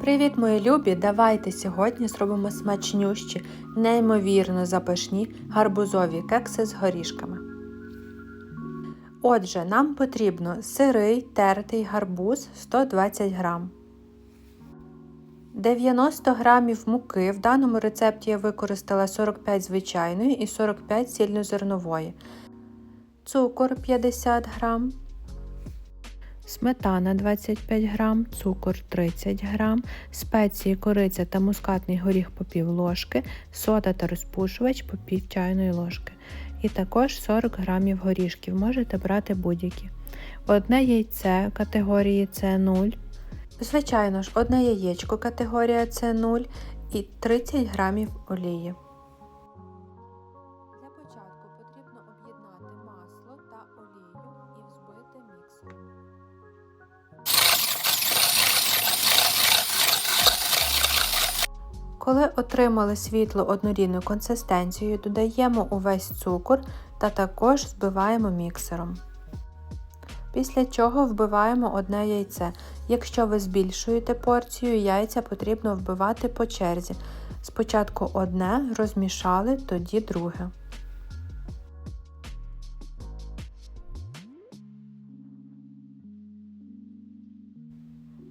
Привіт, мої любі! Давайте сьогодні зробимо смачнющі, неймовірно запашні гарбузові кекси з горішками. Отже, нам потрібно сирий тертий гарбуз 120 г, 90 г муки. В даному рецепті я використала 45 звичайної і 45 цільнозернової, цукор 50 г. Сметана 25 г, цукор 30 г, спеції, кориця та мускатний горіх по пів ложки, сода та розпушувач по пів чайної ложки. І також 40 г горішків, можете брати будь-які. Одне яйце категорії С0. Звичайно ж, одне яєчко категорія С0 і 30 г олії. Коли отримали світло однорідну консистенцію, додаємо увесь цукор та також збиваємо міксером. Після чого вбиваємо одне яйце. Якщо ви збільшуєте порцію, яйця потрібно вбивати по черзі. Спочатку одне розмішали, тоді друге.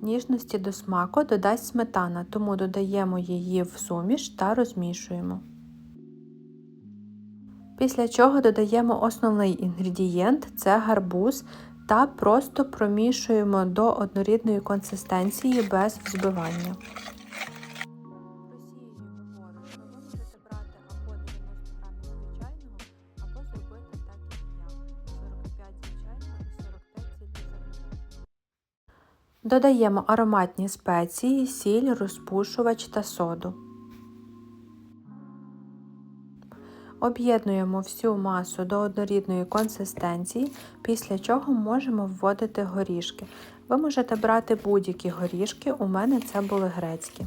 Ніжності до смаку додасть сметана, тому додаємо її в суміш та розмішуємо. Після чого додаємо основний інгредієнт це гарбуз та просто промішуємо до однорідної консистенції без взбивання. Додаємо ароматні спеції, сіль, розпушувач та соду. Об'єднуємо всю масу до однорідної консистенції, після чого можемо вводити горішки. Ви можете брати будь-які горішки, у мене це були грецькі.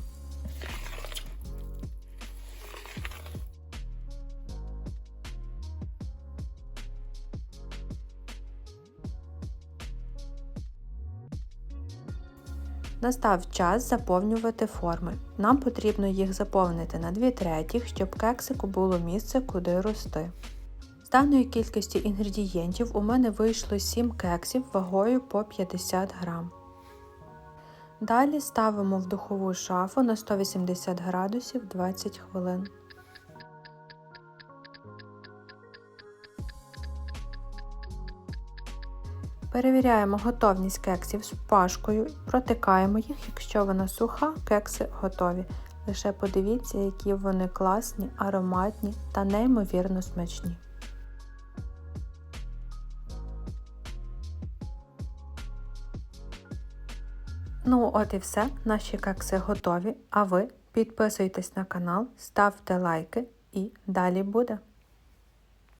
Настав час заповнювати форми. Нам потрібно їх заповнити на 2 третіх, щоб кексику було місце, куди рости. З даної кількості інгредієнтів у мене вийшло 7 кексів вагою по 50 грам. Далі ставимо в духову шафу на 180 градусів 20 хвилин. Перевіряємо готовність кексів з пашкою, протикаємо їх, якщо вона суха, кекси готові. Лише подивіться, які вони класні, ароматні та неймовірно смачні. Ну, от і все, наші кекси готові. А ви підписуйтесь на канал, ставте лайки і далі буде.